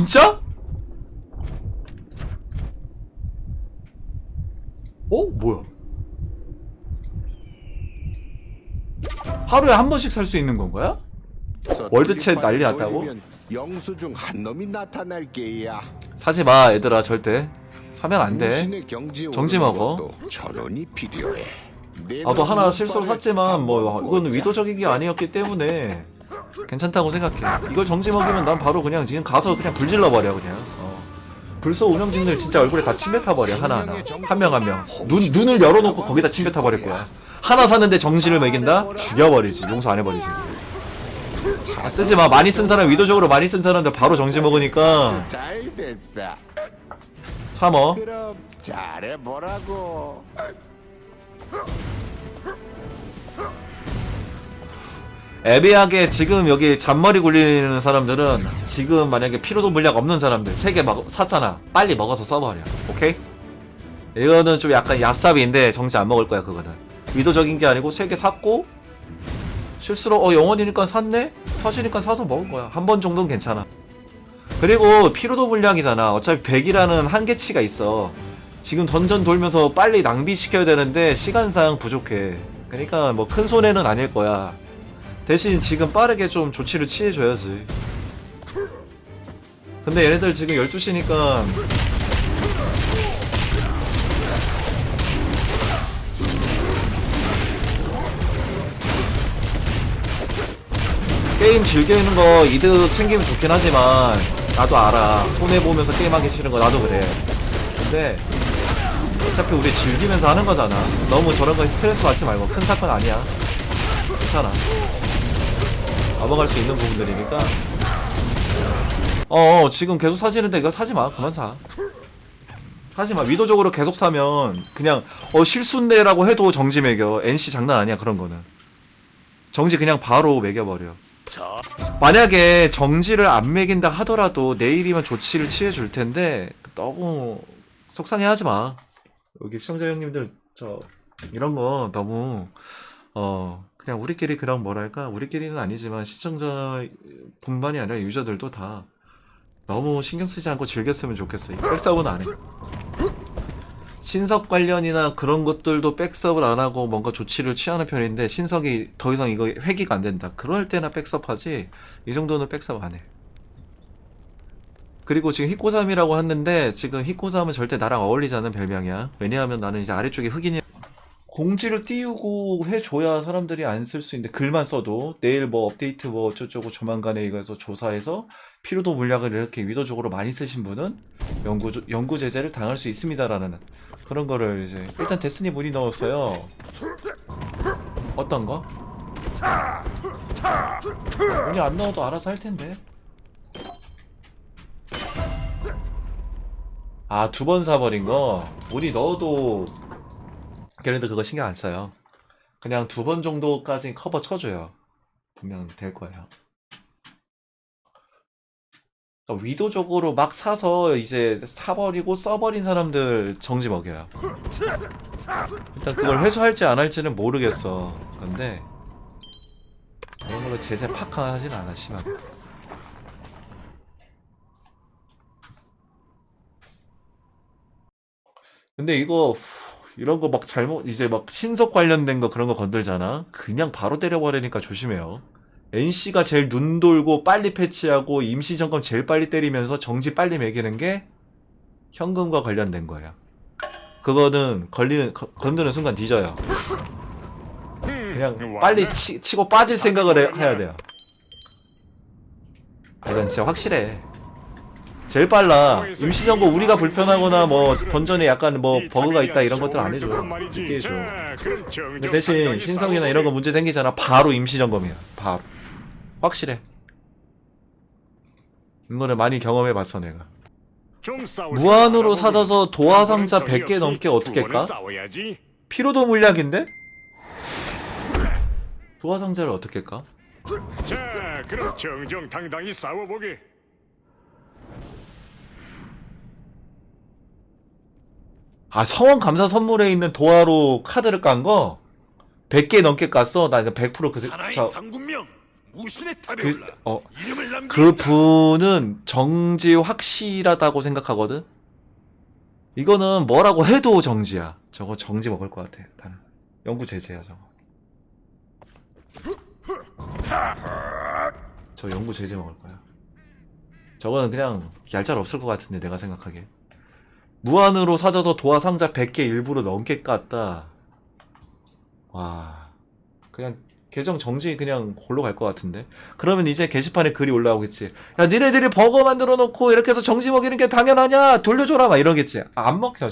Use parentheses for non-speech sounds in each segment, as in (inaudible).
진짜? 어? 뭐야? 하루에 한 번씩 살 수 있는 건 거야? 월드챗 난리 났다고? 영수 중 한 놈이 나타날 게야. 사지 마, 얘들아, 절대. 사면 안 돼. 정지 먹어. 전원이 필요해. 나도 하나 실수로 샀지만, 뭐, 이건 의도적인 게 아니었기 때문에 괜찮다고 생각해. 이걸 정지 먹이면 난 바로 그냥 지금 가서 그냥 불질러버려, 그냥. 어. 불소 운영진들 진짜 얼굴에 다 침 뱉어버려, 하나하나. 한 명 한 명. 눈, 눈을 열어놓고 거기다 침 뱉어버릴 거야. 하나 사는데 정지를 매긴다? 죽여버리지. 용서 안 해버리지. 아, 쓰지 마. 많이 쓴 사람, 의도적으로 많이 쓴 사람들 바로 정지 먹으니까. 참어. 그럼 잘해 보라고. 애매하게 지금 여기 잔머리 굴리는 사람들은 지금 만약에 피로도 물약 없는 사람들 세개 샀잖아. 빨리 먹어서 써버려. 오케이? 이거는 좀 약간 얍삽인데 정지 안 먹을 거야 그거는. 의도적인 게 아니고 세개 샀고 실수로 어 영원이니까 샀네? 사주니까 사서 먹은 거야. 한 번 정도는 괜찮아. 그리고 피로도 물약이잖아. 어차피 100이라는 한계치가 있어. 지금 던전 돌면서 빨리 낭비시켜야 되는데 시간상 부족해. 그러니까 뭐 큰 손해는 아닐 거야 대신 지금 빠르게 좀 조치를 취해줘야지. 근데 얘네들 지금 12시니까 게임 즐기는 거 이득 챙기면 좋긴 하지만 나도 알아. 손해보면서 게임하기 싫은 거 나도 그래. 근데 어차피 우리 즐기면서 하는 거잖아. 너무 저런 거에 스트레스 받지 말고 큰 사건 아니야. 괜찮아. 넘어갈 수 있는 부분들이니까. 어, 어, 지금 계속 사시는데 이거 사지 마. 그만 사. 사지 마. 위도적으로 계속 사면 그냥 어 실수인데라고 해도 정지 매겨. NC 장난 아니야 그런 거는. 정지 그냥 바로 매겨버려. 만약에 정지를 안 매긴다 하더라도 내일이면 조치를 취해 줄 텐데 너무 속상해하지 마. 여기 시청자 형님들 저 이런 거 너무 어 그냥 우리끼리 그런 뭐랄까 우리끼리는 아니지만 시청자 뿐만이 아니라 유저들도 다 너무 신경 쓰지 않고 즐겼으면 좋겠어. 이 백서브는 안 해. 신석 관련이나 그런 것들도 백섭을 안 하고 뭔가 조치를 취하는 편인데 신석이 더 이상 이거 회기가 안 된다. 그럴 때나 백섭하지 이 정도는 백섭 안 해. 그리고 지금 히코삼이라고 했는데 지금 히코삼은 절대 나랑 어울리지 않는 별명이야. 왜냐하면 나는 이제 아래쪽에 흑인이 공지를 띄우고 해줘야 사람들이 안 쓸 수 있는데 글만 써도 내일 뭐 업데이트 뭐 어쩌고저쩌고 조만간에 이거에서 조사해서 피로도 물약을 이렇게 의도적으로 많이 쓰신 분은 연구 연구 제재를 당할 수 있습니다라는 그런 거를 이제 일단 데스니 문의 넣었어요. 어떤 거? 문의 안 넣어도 알아서 할 텐데. 아 두 번 사버린 거 문의 넣어도 걔네들 그거 신경 안 써요. 그냥 두 번 정도까지 커버 쳐줘요. 분명 될 거예요. 그러니까 위도적으로 막 사서 이제 사버리고 써버린 사람들 정지 먹여요. 일단 그걸 회수할지 안 할지는 모르겠어. 근데 그런 걸로 제재 팍 하진 않아 심한. 근데 이거 이런 거 막 잘못 이제 막 신석 관련된 거 그런 거 건들잖아. 그냥 바로 때려버리니까 조심해요. NC가 제일 눈 돌고 빨리 패치하고 임시 점검 제일 빨리 때리면서 정지 빨리 매기는 게 현금과 관련된 거야. 그거는 걸리는 거- 건드는 순간 뒤져요. 그냥 빨리 치, 치고 빠질 생각을 해, 해야 돼요. 아, 이건 진짜 확실해. 제일 빨라. 임시 점검 우리가 불편하거나 뭐 던전에 약간 뭐 버그가 있다 이런 것들 안 해줘. 늦게 해줘. 근데 대신 신성이나 이런 거 문제 생기잖아. 바로 임시 점검이야. 바로. 확실해. 이거는 많이 경험해 봤어 내가. 무한으로 사줘서 도화 상자 100개 넘게 어떻게 까? 피로도 물약인데? 도화 상자를 어떻게 까? 자, 그럼 정정당당히 싸워보게. 아 성원 감사 선물에 있는 도화로 카드를 깐 거? 100개 넘게 깠어? 나 이거 100% 그, 사나이 저, 당군명 무신의 탑에 그, 올라 어, 이름을 그 분은 정지 확실하다고 생각하거든? 이거는 뭐라고 해도 정지야. 저거 정지 먹을 것 같아. 나는. 영구 제재야, 저거. 저 영구 제재 먹을 거야. 저거는 그냥 얄짤 없을 것 같은데, 내가 생각하기에. 무한으로 사져서 도화 상자 100개 일부러 넘게 깠다. 와. 그냥 계정 정지 그냥 골로 갈 것 같은데. 그러면 이제 게시판에 글이 올라오겠지. 야, 니네들이 버거 만들어 놓고 이렇게 해서 정지 먹이는 게 당연하냐? 돌려줘라! 막 이러겠지. 아, 안 먹혀.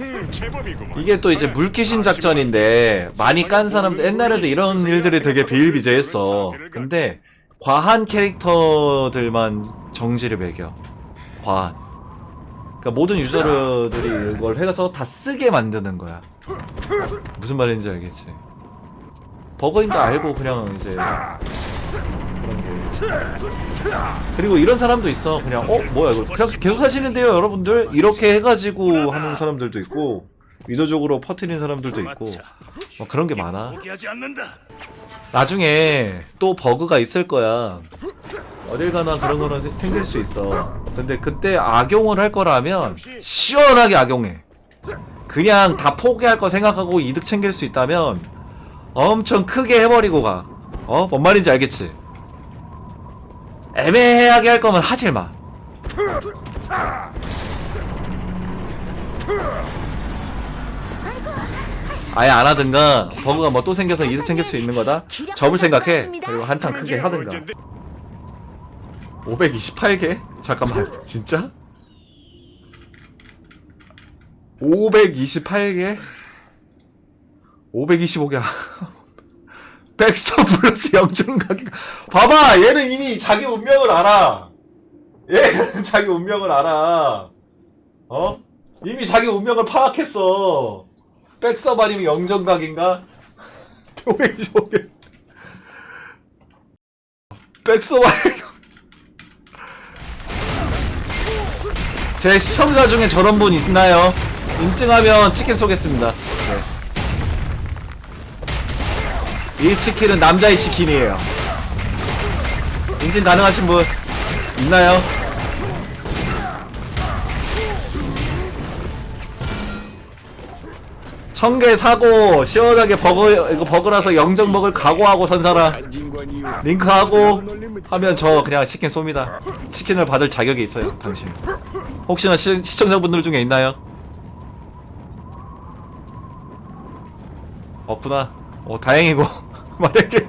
음, 제법이구만 이게 또 이제 물귀신 작전인데, 많이 깐 사람들, 옛날에도 이런 일들이 되게 비일비재했어. 근데, 과한 캐릭터들만 정지를 매겨. 과한. 그러니까 모든 유저들이 이걸 해서 다 쓰게 만드는 거야. 무슨 말인지 알겠지? 버거인 거 알고 그냥 이제 그리고 이런 사람도 있어 그냥 어 뭐야 이거 그냥 계속 하시는데요 여러분들 이렇게 해가지고 하는 사람들도 있고 의도적으로 퍼뜨리는 사람들도 있고 뭐 그런 게 많아 나중에 또 버그가 있을 거야. 어딜 가나 그런 거는 생- 생길 수 있어. 근데 그때 악용을 할 거라면 시원하게 악용해. 그냥 다 포기할 거 생각하고 이득 챙길 수 있다면 엄청 크게 해버리고 가. 어? 뭔 말인지 알겠지? 애매하게 할 거면 하질 마. 아예 안 하든가 버그가 뭐 또 생겨서 이득 챙길 수 있는 거다. 접을 생각해. 그리고 한탕 크게 하든가. 528개? 잠깐만, 진짜? 528개? 525개. 백서 플러스 0.가기가. 봐봐! 얘는 이미 자기 운명을 알아. 얘는 (laughs) 자기 운명을 알아. 어? 이미 자기 운명을 파악했어. 백서 아니면 0.각인가? 525개. 백서 아니면 제 시청자 중에 저런 분 있나요? 인증하면 치킨 쏘겠습니다. 네. 이 치킨은 남자의 치킨이에요. 인증 가능하신 분 있나요? 천개 사고 시원하게 버거 이거 버거라서 영정 먹을 각오하고 이후 링크하고 하면 저 그냥 치킨 쏩니다. 치킨을 받을 자격이 있어요, 당신. 혹시나 시, 시청자분들 중에 있나요? 없구나. 어, 다행이고. (laughs) 만약에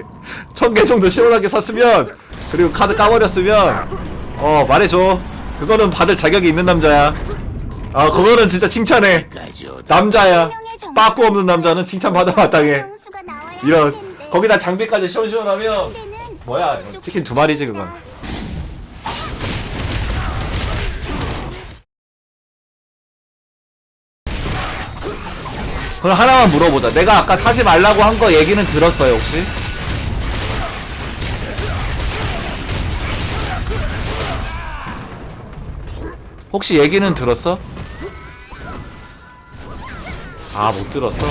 천개 정도 시원하게 샀으면 그리고 카드 까버렸으면 어 말해줘. 그거는 받을 자격이 있는 남자야. 아 그거는 진짜 칭찬해. 남자야. 빠꾸 없는 남자는 칭찬 받아 마땅해. 이런 거기다 장비까지 시원시원하면 뭐야 치킨 두 마리지 그건 그럼 하나만 물어보자 내가 아까 사지 말라고 한 거 얘기는 들었어요 혹시? 혹시 얘기는 들었어? 아 못 들었어?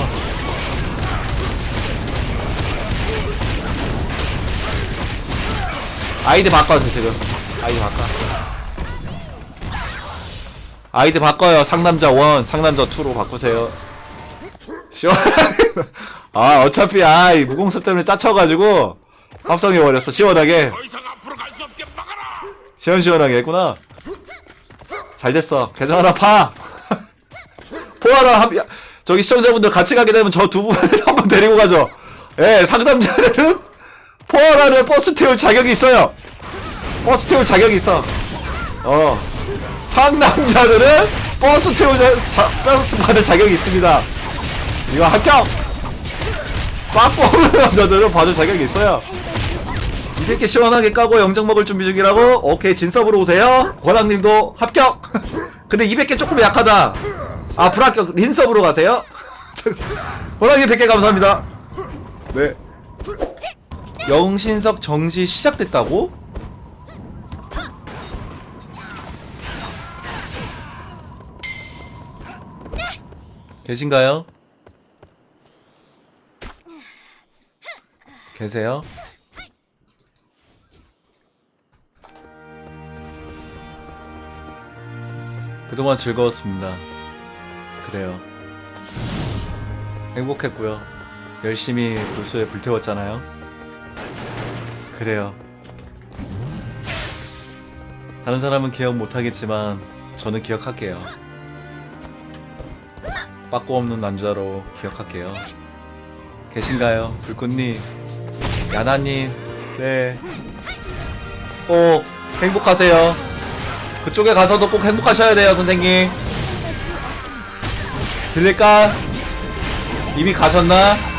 아이디 바꿔도 돼 지금. 아이디 바꿔. 아이디 바꿔요 상남자 1 상남자 2로 바꾸세요. 시원하게 (laughs) 아 어차피 아이 무공섭점을 짜쳐가지고 합성해버렸어. 시원하게. 시원시원하게 했구나. 잘 됐어. 계정 하나 파! 포하라 한 야, 저기 시청자분들 같이 가게 되면 저 두 분을 (laughs) 한번 데리고 가죠. 예 상담자들은 포하라를 버스 태울 자격이 있어요. 버스 태울 자격이 있어. 어. 상남자들은 버스 태울 자, 자, 버스 받을 자격이 있습니다. 이거 합격! 없는 남자들은 받을 자격이 있어요. 200개 시원하게 까고 영정 먹을 준비 중이라고? 오케이 진섭으로 오세요. 권학님도 합격! (laughs) 근데 200개 조금 약하다 아 불합격 린섭으로 가세요 (laughs) 권학님 100개 감사합니다 네 영신석 정지 시작됐다고? 계신가요? 계세요? 그동안 즐거웠습니다. 그래요. 행복했고요. 열심히 불소에 불태웠잖아요. 그래요. 다른 사람은 기억 못하겠지만 저는 기억할게요. 빠꾸 없는 남자로 기억할게요. 계신가요? 불꽃님, 야나님, 네. 꼭 행복하세요. 그쪽에 가서도 꼭 행복하셔야 돼요, 선생님. 들릴까? 이미 가셨나?